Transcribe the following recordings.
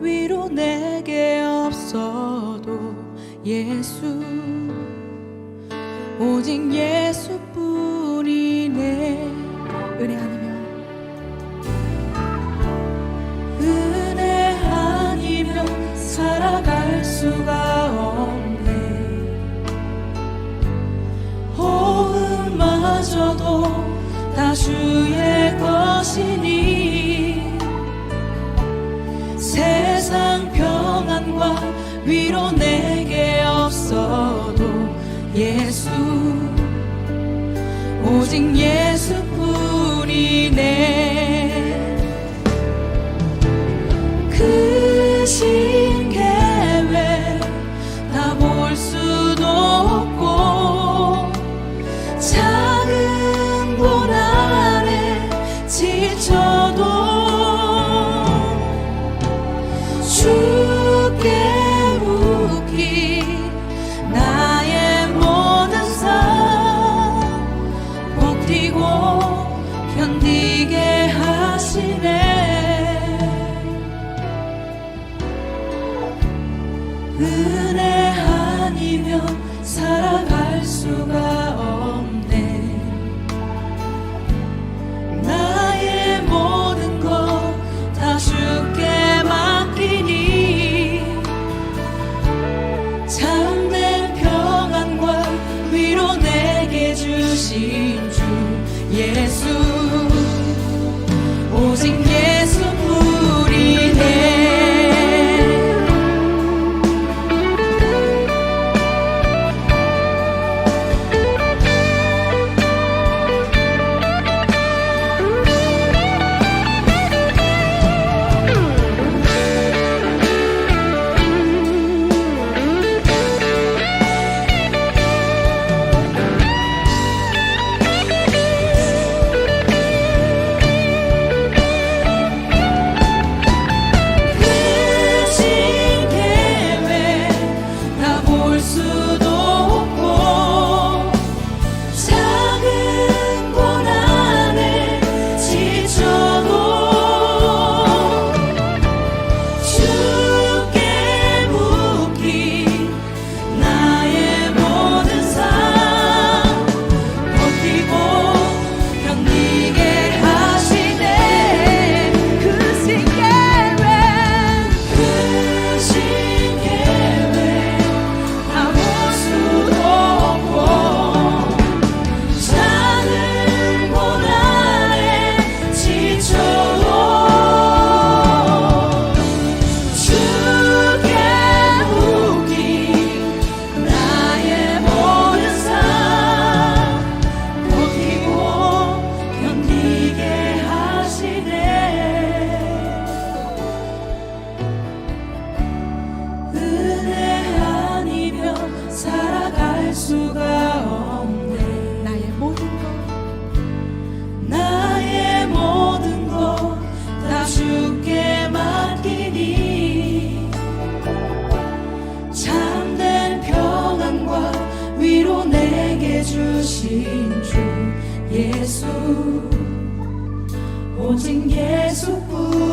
위로 내게 없어도 예수 오직 예수뿐이네 은혜 아니면 은혜 아니면 살아갈 수가 없네. 호흡마저도 다 주의 것이니 세상 평안과 위로 내게 없어도 예수 오직 예수뿐이네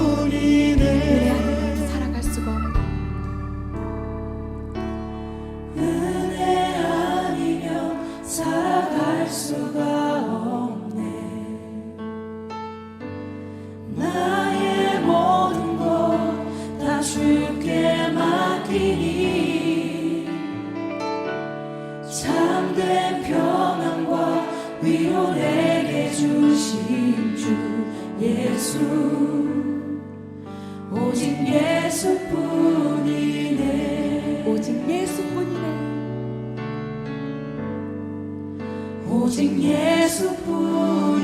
예수뿐이네. 살아갈 수가 없네. 은혜 아니면 살아갈 수가 없네. 나의 모든 것다 주께 맡기니 참된 평안과 위로 내게 주신 주 예수 오직 예수뿐이네. 오직 예수뿐이네. 오직 예수뿐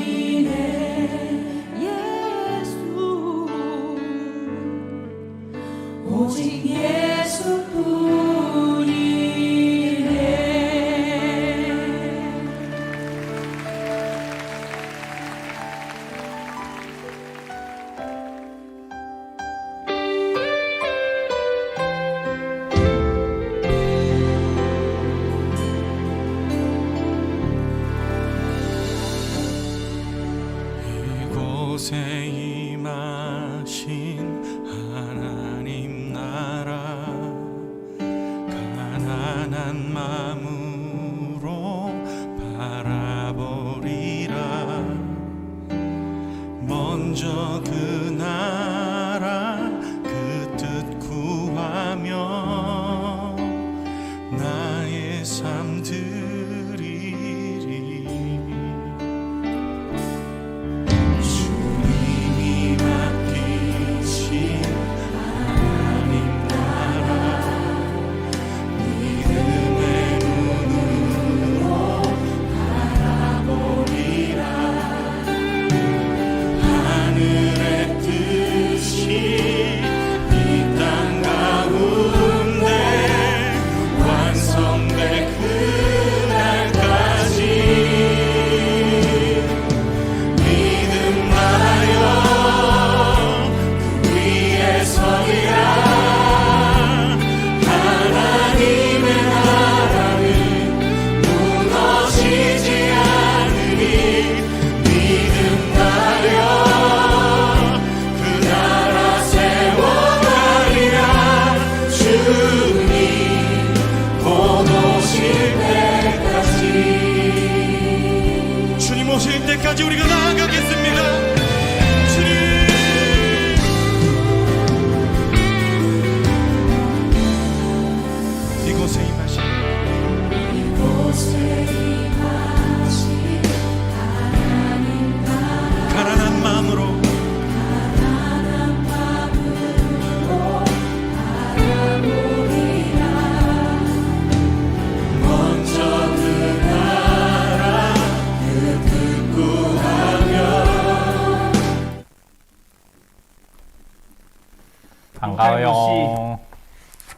반가워요.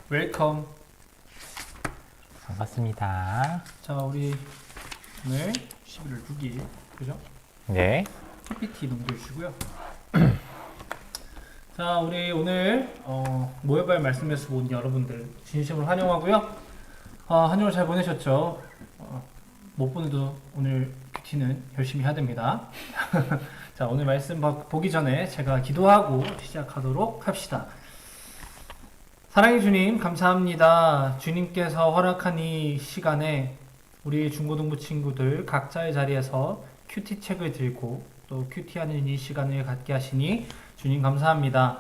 웰컴. 반갑습니다. 자, 우리 오늘 11월 6일, 그죠? 네. PPT 넘겨 주시고요. 자, 우리 오늘 어, 모여봐야 말씀에서 본 여러분들 진심으로 환영하고요. 어, 한 주를 잘 보내셨죠? 어, 못 보내도 오늘 큐티는 열심히 해야 됩니다. 자, 오늘 말씀 봐- 보기 전에 제가 기도하고 시작하도록 합시다. 사랑의 주님, 감사합니다. 주님께서 허락한 이 시간에 우리 중고등부 친구들 각자의 자리에서 큐티 책을 들고 또 큐티하는 이 시간을 갖게 하시니 주님 감사합니다.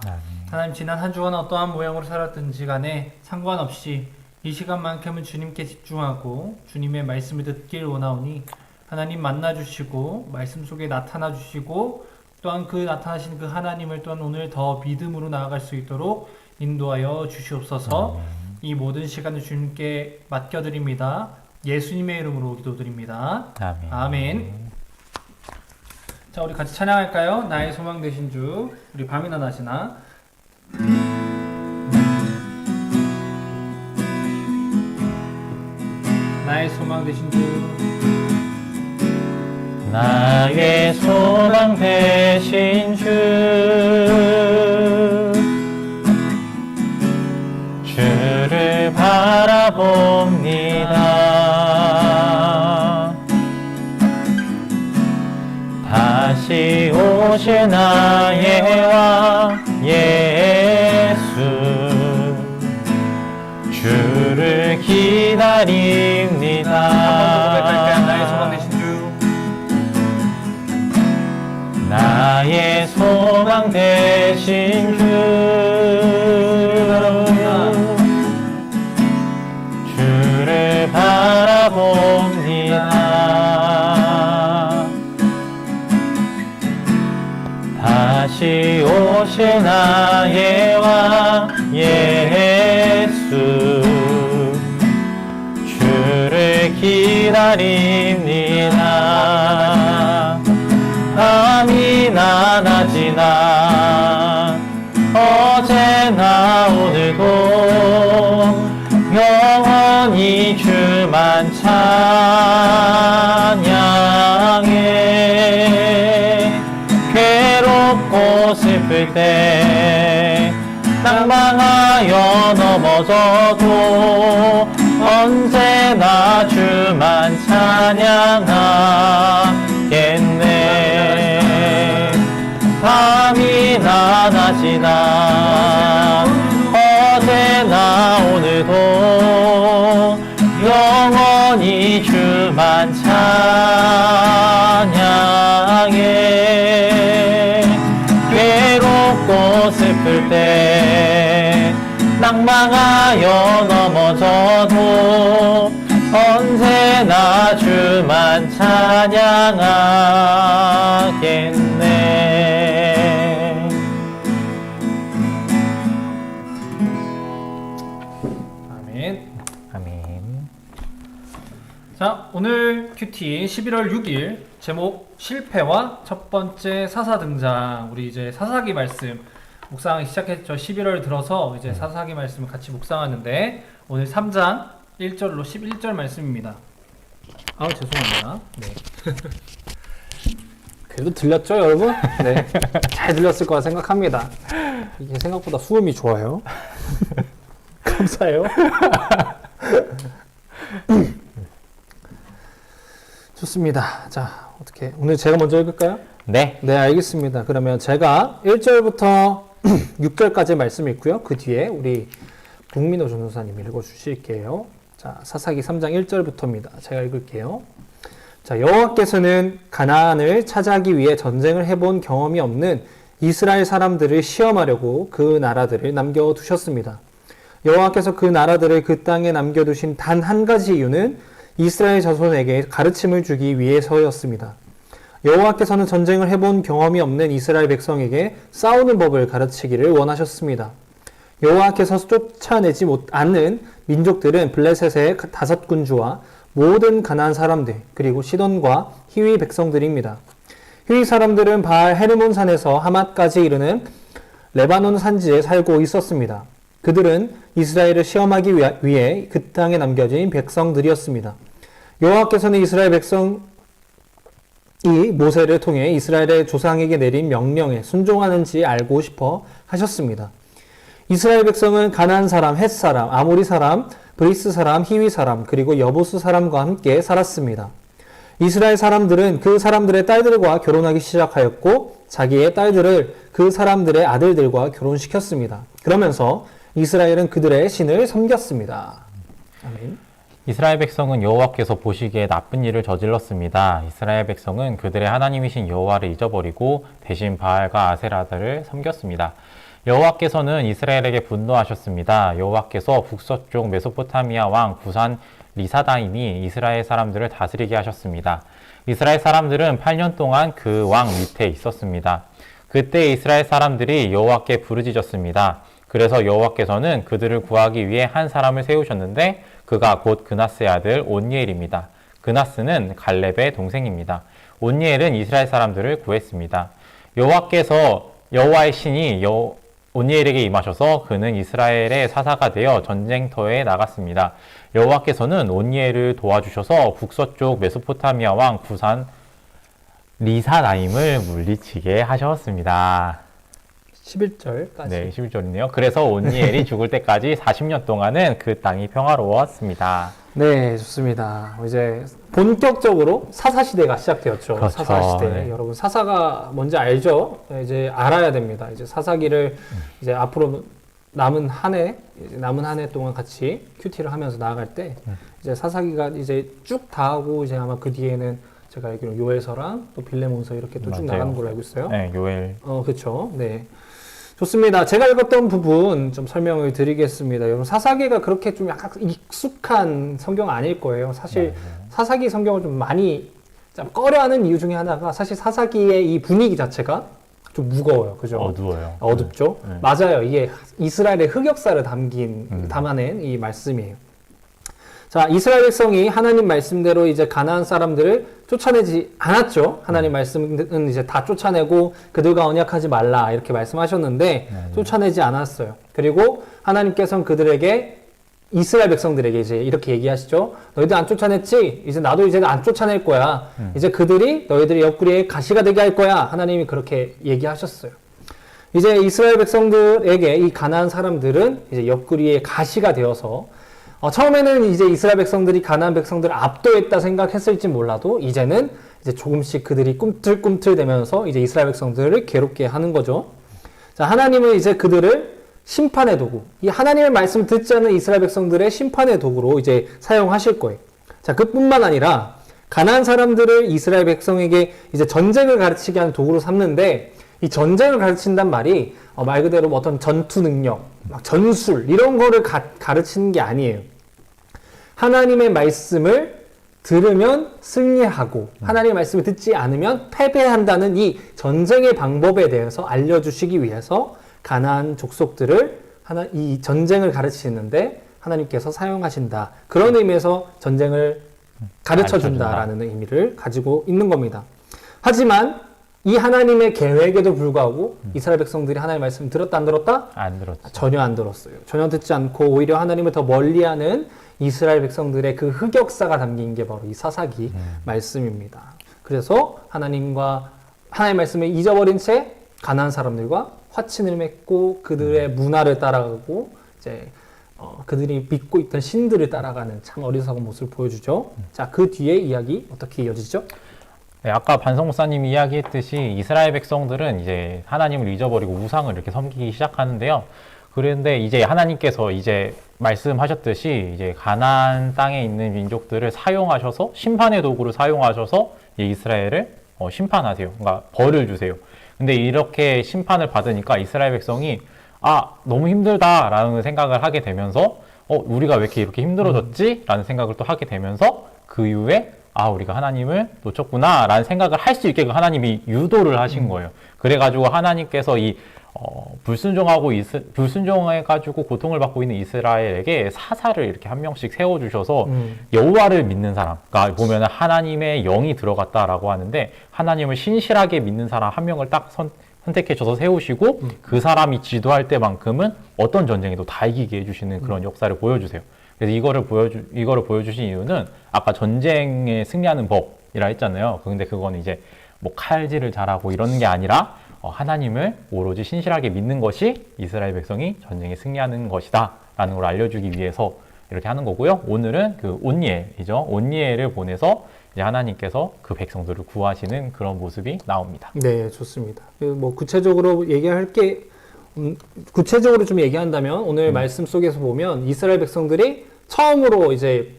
하나님 지난 한 주간 어떠한 모양으로 살았든지 간에 상관없이 이 시간만큼은 주님께 집중하고 주님의 말씀을 듣길 원하오니 하나님 만나 주시고 말씀 속에 나타나 주시고 또한 그 나타나신 그 하나님을 또한 오늘 더 믿음으로 나아갈 수 있도록 인도하여 주시옵소서. 이 모든 시간을 주님께 맡겨드립니다. 예수님의 이름으로 기도드립니다. 아멘. 아멘. 자, 우리 같이 찬양할까요? 나의 소망 되신 주, 우리 밤이나 낮이나. 나의 소망 되신 주, 나의 소망 되신 주 바라봅니다. 다시 오실 나의 왕 예수 주를 기다립니다? 나의 소망 되신 주, 오실 나의 왕 예수. 주를 기다립니다. 밤이나 낮이나. 어제나 오늘도 영원히 주만 찬 있을 때 낭망하여 넘어져도 언제나 주만 찬양하겠네. 밤이나 낮이나 낭망하여 넘어져도 언제나 주만 찬양하겠네 아멘. 아멘 자, 오늘 큐티 11월 6일 제목 실패와 첫 번째 사사 등장. 우리 이제 사사기 말씀 묵상하기 시작했죠. 11월 들어서 이제 사사기 말씀을 같이 묵상하는데 오늘 3장 1절로 11절 말씀입니다. 아, 죄송합니다. 네. 그래도 들렸죠, 여러분? 네. 잘 들렸을 거라 생각합니다. 이게 생각보다 수음이 좋아요. 감사해요. 좋습니다. 자, 어떻게 오늘 제가 먼저 읽을까요? 네 네, 알겠습니다. 그러면 제가 1절부터 6절까지 말씀 읽고요. 그 뒤에 우리 국민호 전도사님 읽어 주실게요. 자, 사사기 3장 1절부터입니다. 제가 읽을게요. 자, 여호와께서는 가나안을 차지하기 위해 전쟁을 해본 경험이 없는 이스라엘 사람들을 시험하려고 그 나라들을 남겨 두셨습니다. 여호와께서 그 나라들을 그 땅에 남겨 두신 단 한 가지 이유는 이스라엘 자손에게 가르침을 주기 위해서였습니다. 여호와께서는 전쟁을 해본 경험이 없는 이스라엘 백성에게 싸우는 법을 가르치기를 원하셨습니다. 여호와께서 쫓아내지 못 않는 민족들은 블레셋의 다섯 군주와 모든 가나안 사람들 그리고 시돈과 히위 백성들입니다. 히위 사람들은 바알 헤르몬 산에서 하맛까지 이르는 레바논 산지에 살고 있었습니다. 그들은 이스라엘을 시험하기 위해 그 땅에 남겨진 백성들이었습니다. 여호와께서는 이스라엘 백성 이 모세를 통해 이스라엘의 조상에게 내린 명령에 순종하는지 알고 싶어 하셨습니다. 이스라엘 백성은 가나안 사람, 헷 사람, 아모리 사람, 브리스 사람, 히위 사람, 그리고 여보스 사람과 함께 살았습니다. 이스라엘 사람들은 그 사람들의 딸들과 결혼하기 시작하였고 자기의 딸들을 그 사람들의 아들들과 결혼시켰습니다. 그러면서 이스라엘은 그들의 신을 섬겼습니다. 아멘. 이스라엘 백성은 여호와께서 보시기에 나쁜 일을 저질렀습니다. 이스라엘 백성은 그들의 하나님이신 여호와를 잊어버리고 대신 바알과 아세라들을 섬겼습니다. 여호와께서는 이스라엘에게 분노하셨습니다. 여호와께서 북서쪽 메소포타미아 왕 구산 리사다임이 이스라엘 사람들을 다스리게 하셨습니다. 이스라엘 사람들은 8년 동안 그 왕 밑에 있었습니다. 그때 이스라엘 사람들이 여호와께 부르짖었습니다. 그래서 여호와께서는 그들을 구하기 위해 한 사람을 세우셨는데 그가 곧 그나스의 아들 온니엘입니다. 그나스는 갈렙의 동생입니다. 온니엘은 이스라엘 사람들을 구했습니다. 여호와께서 여호와의 신이 여 온니엘에게 임하셔서 그는 이스라엘의 사사가 되어 전쟁터에 나갔습니다. 여호와께서는 온니엘을 도와주셔서 북서쪽 메소포타미아 왕 구산 리사나임을 물리치게 하셨습니다. 11절까지. 네, 11절이네요. 그래서 온니엘이 죽을 때까지 40년 동안은 그 땅이 평화로웠습니다. 네, 좋습니다. 이제 본격적으로 사사 시대가 시작되었죠. 그렇죠. 사사 시대. 네. 여러분 사사가 뭔지 알죠? 네, 이제 알아야 됩니다. 이제 사사기를 이제 앞으로 남은 한 해, 이제 남은 한 해 동안 같이 큐티를 하면서 나아갈 때 이제 사사기가 이제 쭉 다 하고 이제 아마 그 뒤에는 제가 알기로 요에서랑 또 빌레몬서 이렇게 또 쭉. 나가는 걸로 알고 있어요. 네, 요엘. 어, 그렇죠. 네. 좋습니다. 제가 읽었던 부분 좀 설명을 드리겠습니다. 여러분 사사기가 그렇게 좀 약간 익숙한 성경 아닐 거예요. 사실 사사기 성경을 좀 많이 좀 꺼려하는 이유 중에 하나가 사실 사사기의 이 분위기 자체가 좀 무거워요. 그죠? 어두워요. 어둡죠. 네. 맞아요. 이게 이스라엘의 흑역사를 담긴 음. 담아낸 이 말씀이에요. 자, 이스라엘 백성이 하나님 말씀대로 이제 가나안 사람들을 쫓아내지 않았죠. 하나님 음. 말씀은 이제 다 쫓아내고 그들과 언약하지 말라 이렇게 말씀하셨는데 네. 쫓아내지 않았어요. 그리고 하나님께서는 그들에게 이스라엘 백성들에게 이제 이렇게 얘기하시죠. 너희들 안 쫓아냈지? 이제 나도 이제 안 쫓아낼 거야. 음. 이제 그들이 너희들의 옆구리에 가시가 되게 할 거야. 하나님이 그렇게 얘기하셨어요. 이제 이스라엘 백성들에게 이 가나안 사람들은 이제 옆구리에 가시가 되어서 어, 처음에는 이제 이스라엘 백성들이 가나안 백성들을 압도했다 생각했을지 몰라도 이제는 이제 조금씩 그들이 꿈틀꿈틀 되면서 이제 이스라엘 백성들을 괴롭게 하는 거죠. 자, 하나님은 이제 그들을 심판의 도구, 이 하나님의 말씀을 듣지 않는 이스라엘 백성들의 심판의 도구로 이제 사용하실 거예요. 자, 그뿐만 아니라 가나안 사람들을 이스라엘 백성에게 이제 전쟁을 가르치게 하는 도구로 삼는데 이 전쟁을 가르친단 말이 어, 말 그대로 뭐 어떤 전투 능력, 막 전술 이런 거를 가, 가르치는 게 아니에요. 하나님의 말씀을 들으면 승리하고 하나님의 말씀을 듣지 않으면 패배한다는 이 전쟁의 방법에 대해서 알려주시기 위해서 가나안 족속들을 하나 이 전쟁을 가르치는데 하나님께서 사용하신다 그런 의미에서 전쟁을 가르쳐 준다라는 의미를 가지고 있는 겁니다. 하지만 이 하나님의 계획에도 불구하고 이스라엘 백성들이 하나님의 말씀을 들었다 안 들었다? 안 들었죠. 전혀 안 들었어요. 전혀 듣지 않고 오히려 하나님을 더 멀리하는 이스라엘 백성들의 그 흑역사가 담긴 게 바로 이 사사기 말씀입니다. 그래서 하나님과 하나님의 말씀을 잊어버린 채 가난한 사람들과 화친을 맺고 그들의 문화를 따라가고 이제 어, 그들이 믿고 있던 신들을 따라가는 참 어리석은 모습을 보여주죠. 자, 그 뒤에 이야기 어떻게 이어지죠? 네, 아까 반성 목사님이 이야기했듯이 이스라엘 백성들은 이제 하나님을 잊어버리고 우상을 이렇게 섬기기 시작하는데요. 그런데 이제 하나님께서 이제 말씀하셨듯이 이제 가나안 땅에 있는 민족들을 사용하셔서 심판의 도구로 사용하셔서 이 이스라엘을 어, 심판하세요. 그러니까 벌을 주세요. 근데 이렇게 심판을 받으니까 이스라엘 백성이 아 너무 힘들다라는 생각을 하게 되면서 어 우리가 왜 이렇게 이렇게 힘들어졌지?라는 생각을 또 하게 되면서 그 이후에 아 우리가 하나님을 놓쳤구나라는 생각을 할 수 있게 하나님이 유도를 하신 거예요. 그래가지고 하나님께서 이 어, 불순종하고 이스, 불순종해가지고 고통을 받고 있는 이스라엘에게 사사를 이렇게 한 명씩 세워주셔서 음. 여호와를 믿는 사람, 그러니까 보면은 하나님의 영이 들어갔다라고 하는데 하나님을 신실하게 믿는 사람 한 명을 딱 선, 선택해 줘서 세우시고 그 사람이 지도할 때만큼은 어떤 전쟁에도 다 이기게 해주시는 그런 역사를 보여주세요. 그래서 이거를 보여주 이거를 보여주신 이유는 아까 전쟁에 승리하는 법이라 했잖아요. 근데 그거는 이제 뭐 칼질을 잘하고 이러는 게 아니라 어, 하나님을 오로지 신실하게 믿는 것이 이스라엘 백성이 전쟁에 승리하는 것이다 라는 걸 알려주기 위해서 이렇게 하는 거고요. 오늘은 그 온니엘이죠. 온니엘을 보내서 이제 하나님께서 그 백성들을 구하시는 그런 모습이 나옵니다. 네, 좋습니다. 그뭐 구체적으로 얘기할 게 음, 구체적으로 좀 얘기한다면 오늘 말씀 속에서 보면 이스라엘 백성들이 처음으로 이제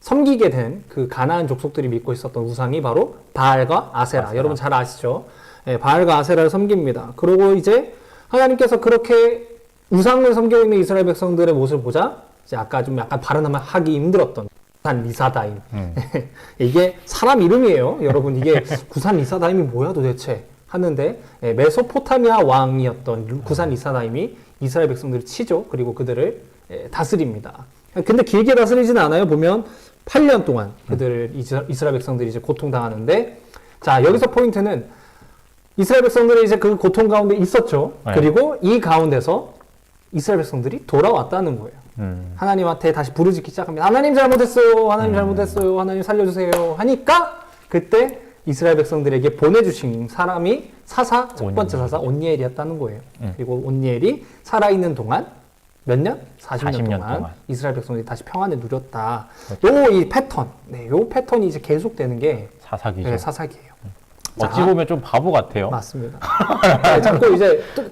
섬기게 된 그 가나안 족속들이 믿고 있었던 우상이 바로 바알과 아세라. 아세라. 여러분 잘 아시죠? 네, 바알과 아세라를 섬깁니다. 그리고 이제 하나님께서 그렇게 우상을 섬기고 있는 이스라엘 백성들의 모습을 보자 이제 아까 좀 약간 발언하기 힘들었던 구산 리사다임 음. 이게 사람 이름이에요. 여러분 이게 구산 리사다임이 뭐야 도대체 하는데 예, 메소포타미아 왕이었던 구산 리사다임이 이스라엘 백성들을 치죠. 그리고 그들을 예, 다스립니다. 근데 길게 다스리지는 않아요. 보면 8년 동안 그들을 이스라- 이스라엘 백성들이 이제 고통당하는데 자 여기서 포인트는 이스라엘 백성들이 이제 그 고통 가운데 있었죠. 네. 그리고 이 가운데서 이스라엘 백성들이 돌아왔다는 거예요. 음. 하나님한테 다시 부르짖기 시작합니다. 하나님 잘못했어요. 하나님 잘못했어요. 하나님 살려주세요. 하니까 그때 이스라엘 백성들에게 보내주신 사람이 사사 첫 번째. 사사 온니엘이었다는 거예요. 음. 그리고 온니엘이 살아있는 동안 몇 년? 40년, 40년 동안, 동안. 이스라엘 백성들이 다시 평안을 누렸다. 요이 패턴, 네, 요 패턴이 이제 계속되는 게 사사기죠. 네, 사사기예요. 어찌 자, 보면 좀 바보 같아요. 맞습니다. 네, 자꾸 이제 또,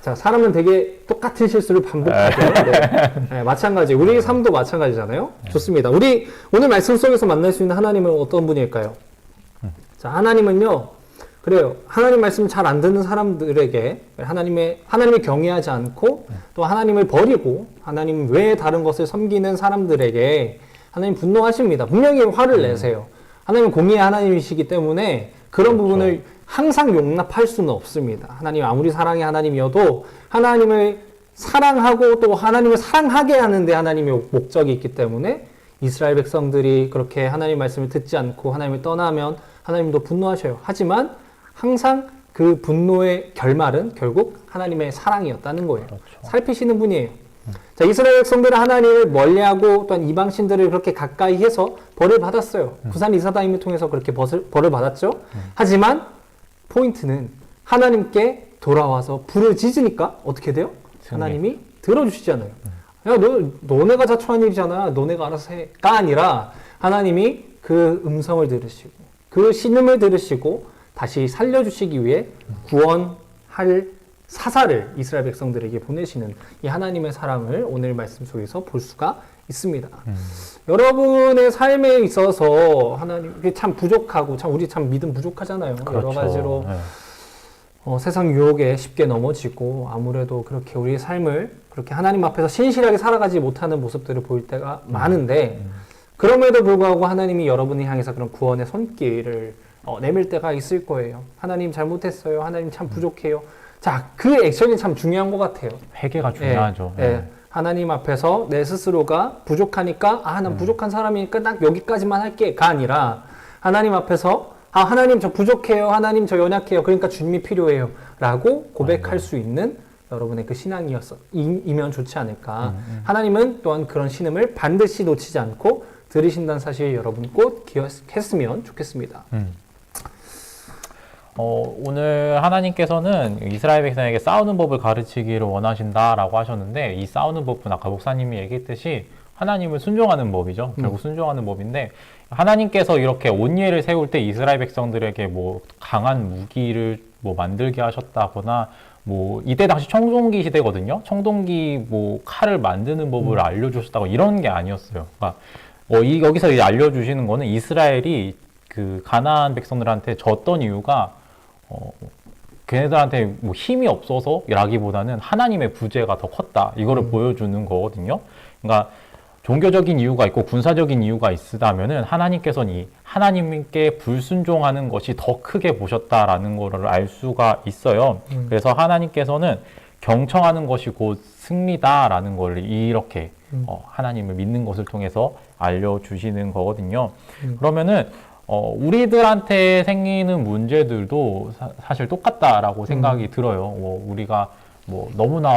자 사람은 되게 똑같은 실수를 반복하죠. 네. 네, 마찬가지. 우리 삶도 마찬가지잖아요. 좋습니다. 우리 오늘 말씀 속에서 만날 수 있는 하나님은 어떤 분일까요? 자 하나님은요. 그래요. 하나님 말씀 잘 안 듣는 사람들에게 하나님의 하나님을 경외하지 않고 또 하나님을 버리고 하나님 외에 다른 것을 섬기는 사람들에게 하나님 분노하십니다. 분명히 화를 내세요. 하나님은 공의의 하나님이시기 때문에 그런 부분을 항상 용납할 수는 없습니다. 하나님 아무리 사랑의 하나님이어도 하나님을 사랑하고 또 하나님을 사랑하게 하는데 하나님의 목적이 있기 때문에 이스라엘 백성들이 그렇게 하나님 말씀을 듣지 않고 하나님을 떠나면 하나님도 분노하셔요. 하지만 항상 그 분노의 결말은 결국 하나님의 사랑이었다는 거예요. 살피시는 분이에요. 자, 이스라엘 백성들은 하나님을 멀리하고 또한 이방 신들을 그렇게 가까이 해서 벌을 받았어요. 구산 이사다임을 통해서 그렇게 벌을, 벌을 받았죠. 하지만 포인트는 하나님께 돌아와서 불을 지으니까 어떻게 돼요? 하나님이 들어주시잖아요. 야, 너, 너네가 자초한 일이잖아. 너네가 알아서 해.가 아니라 하나님이 그 음성을 들으시고 그 신음을 들으시고 다시 살려주시기 위해 구원할 사사를 이스라엘 백성들에게 보내시는 이 하나님의 사랑을 오늘 말씀 속에서 볼 수가 있습니다. 여러분의 삶에 있어서 하나님 참 부족하고 참 우리 참 믿음 부족하잖아요. 여러 그렇죠. 가지로 네. 어, 세상 유혹에 쉽게 넘어지고 아무래도 그렇게 우리의 삶을 그렇게 하나님 앞에서 신실하게 살아가지 못하는 모습들을 보일 때가 많은데 그럼에도 불구하고 하나님이 여러분을 향해서 그런 구원의 손길을 어, 내밀 때가 있을 거예요. 하나님 잘못했어요. 하나님 참 부족해요. 자, 그 액션이 참 중요한 것 같아요. 회개가 중요하죠. 예, 예. 네. 하나님 앞에서 내 스스로가 부족하니까 아, 난 부족한 사람이니까 딱 여기까지만 할게가 아니라 하나님 앞에서 아, 하나님 저 부족해요. 하나님 저 연약해요. 그러니까 주님이 필요해요. 라고 고백할 수 있는 여러분의 그 신앙이었어. 이- 이면 좋지 않을까. 하나님은 또한 그런 신음을 반드시 놓치지 않고 들으신다는 사실 여러분 꼭 기억했으면 좋겠습니다. 음. 어, 오늘 하나님께서는 이스라엘 백성에게 싸우는 법을 가르치기를 원하신다라고 하셨는데 이 싸우는 법은 아까 목사님이 얘기했듯이 하나님을 순종하는 법이죠. 결국 순종하는 법인데 하나님께서 이렇게 온예를 세울 때 이스라엘 백성들에게 뭐 강한 무기를 뭐 만들게 하셨다거나 뭐 이때 당시 청동기 시대거든요. 청동기 뭐 칼을 만드는 법을 알려주셨다고 이런 게 아니었어요. 그러니까 어, 이, 여기서 이제 알려주시는 거는 이스라엘이 그 가나안 백성들한테 졌던 이유가 어, 걔네들한테 뭐 힘이 없어서라기보다는 하나님의 부재가 더 컸다. 이거를 보여주는 거거든요. 그러니까 종교적인 이유가 있고 군사적인 이유가 있으다면은 하나님께서는 이 하나님께 불순종하는 것이 더 크게 보셨다라는 거를 알 수가 있어요. 그래서 하나님께서는 경청하는 것이 곧 승리다라는 걸 이렇게 어, 하나님을 믿는 것을 통해서 알려주시는 거거든요. 그러면은 어, 우리들한테 생기는 문제들도 사, 실 똑같다라고 생각이 들어요. 뭐 우리가 뭐 너무나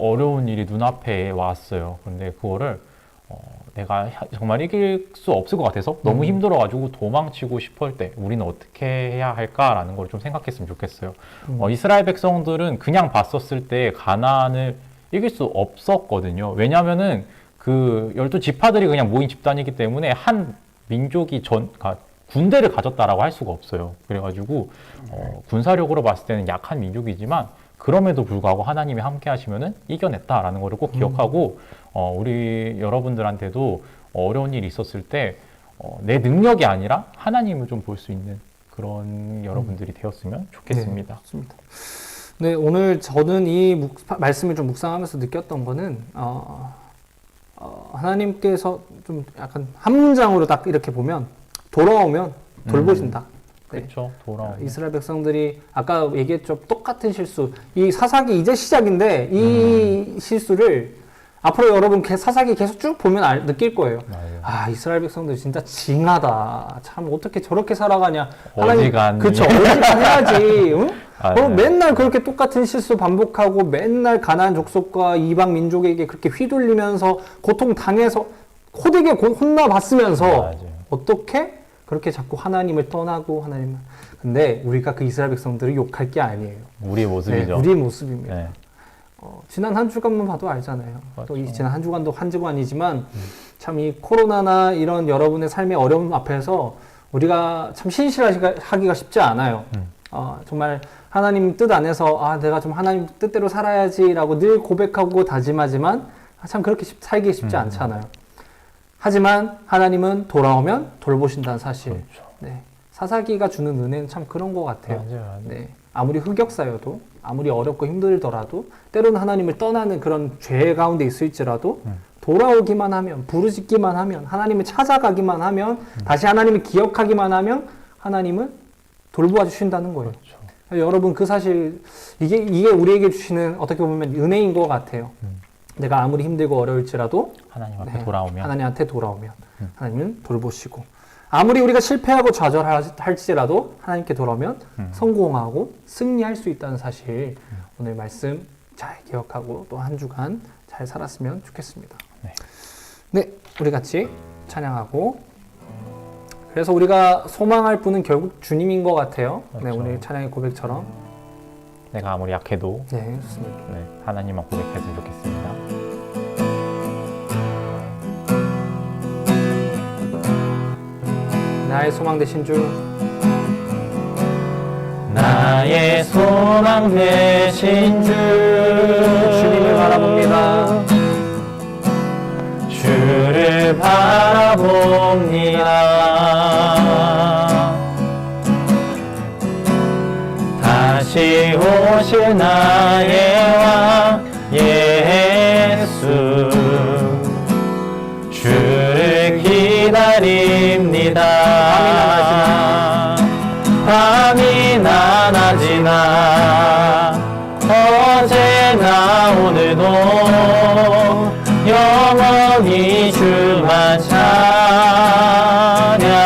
어려운 일이 눈앞에 왔어요. 그런데 그거를 어, 내가 하- 정말 이길 수 없을 것 같아서 너무 힘들어가지고 도망치고 싶을 때 우리는 어떻게 해야 할까라는 걸 좀 생각했으면 좋겠어요. 어, 이스라엘 백성들은 그냥 봤었을 때 가나안을 이길 수 없었거든요. 왜냐하면은 그 열두 지파들이 그냥 모인 집단이기 때문에 한 민족이 전 가- 군대를 가졌다라고 할 수가 없어요. 그래가지고 어, 군사력으로 봤을 때는 약한 민족이지만 그럼에도 불구하고 하나님이 함께 하시면은 이겨냈다라는 거를 꼭 기억하고 어, 우리 여러분들한테도 어려운 일이 있었을 때 어, 내 능력이 아니라 하나님을 좀 볼 수 있는 그런 여러분들이 되었으면 좋겠습니다. 좋습니다. 네, 오늘 저는 이 묵- 말씀을 좀 묵상하면서 느꼈던 거는 어, 어, 하나님께서 좀 약간 한 문장으로 딱 이렇게 보면 돌아오면 돌보신다. 네. 그렇죠. 돌아오면. 이스라엘 백성들이 아까 얘기했죠 똑같은 실수 이 사사기 이제 시작인데 이 실수를 앞으로 여러분 개- 사사기 계속 쭉 보면 알, 느낄 거예요. 맞아요. 아 이스라엘 백성들 진짜 징하다. 참 어떻게 저렇게 살아가냐. 어지간히. 그쵸 어지간 해야지. 응? 아, 어, 네. 맨날 그렇게 똑같은 실수 반복하고 맨날 가나안 족속과 이방 민족에게 그렇게 휘둘리면서 고통 당해서 호되게 고- 혼나 봤으면서 맞아요. 어떻게 그렇게 자꾸 하나님을 떠나고 하나님을 근데 우리가 그 이스라엘 백성들을 욕할 게 아니에요. 우리 네, 모습이죠. 우리의 모습입니다. 네. 어, 지난 한 주간만 봐도 알잖아요. 또이 맞죠. 지난 한 주간도 한 주간이지만 참이 코로나나 이런 여러분의 삶의 어려움 앞에서 우리가 참 신실하기가 쉽지 않아요. 음. 어, 정말 하나님 뜻 안에서 아 내가 좀 하나님 뜻대로 살아야지라고 늘 고백하고 다짐하지만 아, 참 그렇게 쉽- 살기 쉽지 음. 않잖아요. 하지만 하나님은 돌아오면 돌보신다는 사실. 그렇죠. 네. 사사기가 주는 은혜는 참 그런 것 같아요. 맞아요. 맞아요. 네. 아무리 흑역사여도 아무리 어렵고 힘들더라도 때로는 하나님을 떠나는 그런 죄 가운데 있을지라도 음. 돌아오기만 하면 부르짖기만 하면 하나님을 찾아가기만 하면 다시 하나님을 기억하기만 하면 하나님은 돌보아 주신다는 거예요. 그렇죠. 여러분 그 사실 이게 이게 우리에게 주시는 어떻게 보면 은혜인 것 같아요. 음. 내가 아무리 힘들고 어려울지라도 하나님 앞에 네, 돌아오면 하나님한테 돌아오면 음. 하나님은 돌보시고 아무리 우리가 실패하고 좌절할지라도 하나님께 돌아오면 음. 성공하고 승리할 수 있다는 사실 오늘 말씀 잘 기억하고 또 한 주간 잘 살았으면 좋겠습니다. 네. 네, 우리 같이 찬양하고 그래서 우리가 소망할 분은 결국 주님인 것 같아요. 네, 그렇죠. 오늘 찬양의 고백처럼 내가 아무리 약해도 네, 좋습니다. 네, 하나님만 고백했으면 좋겠습니다. 나의 소망 되신 주 나의 소망 되신 주 주님을 바라봅니다. 주를 바라봅니다. 다시 오실 나의 왕 예수 주를 기다립 어제나 오늘도 영원히 주만 찬양해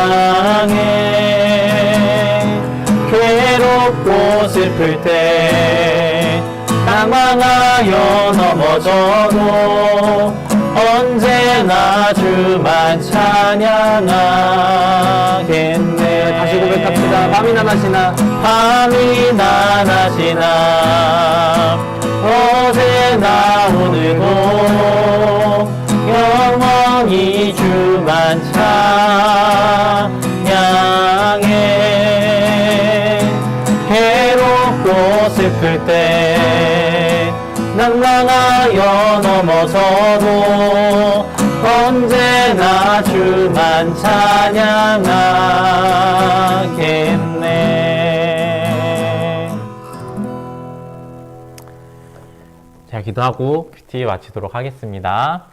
괴롭고 슬플 때 당황하여 넘어져도 언제나 주만 찬양하겠네. 밤이나 낮이나? 밤이나 낮이나? 어제나 오늘도 영원히 주만 찬양해. 괴롭고 슬플 때 낭랑하여 넘어서도 언제나 주만 찬양하겠네. 자, 기도하고 큐티 마치도록 하겠습니다.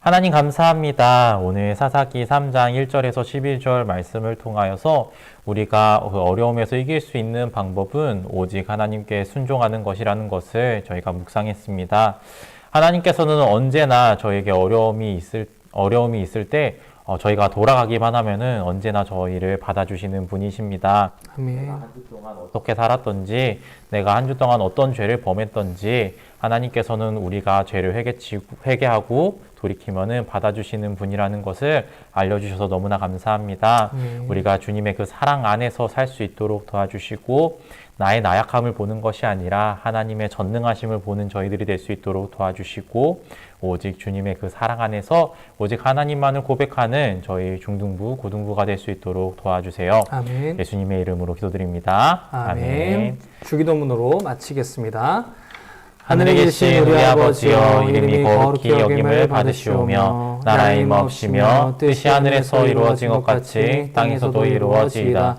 하나님 감사합니다. 오늘 사사기 3장 1절에서 11절 말씀을 통하여서 우리가 그 어려움에서 이길 수 있는 방법은 오직 하나님께 순종하는 것이라는 것을 저희가 묵상했습니다. 하나님께서는 언제나 저에게 어려움이 있을 어려움이 있을 때 어, 저희가 돌아가기만 하면은 언제나 저희를 받아주시는 분이십니다. 아멘. 한주 동안 어떻게 살았던지, 내가 한 주 동안 어떤 죄를 범했던지, 하나님께서는 우리가 죄를 회개치고, 회개하고 돌이키면은 받아주시는 분이라는 것을 알려주셔서 너무나 감사합니다. 아멘. 우리가 주님의 그 사랑 안에서 살 수 있도록 도와주시고, 나의 나약함을 보는 것이 아니라 하나님의 전능하심을 보는 저희들이 될 수 있도록 도와주시고, 오직 주님의 그 사랑 안에서 오직 하나님만을 고백하는 저희 중등부, 고등부가 될 수 있도록 도와주세요. 아멘. 예수님의 이름으로 기도드립니다. 아멘. 주기도문으로 마치겠습니다. 하늘에 계신 우리 아버지여 이름이 거룩히 여김을 받으시오며 나라의 임없시며 뜻이 하늘에서 이루어진 것 같이 땅에서도 이루어지이다.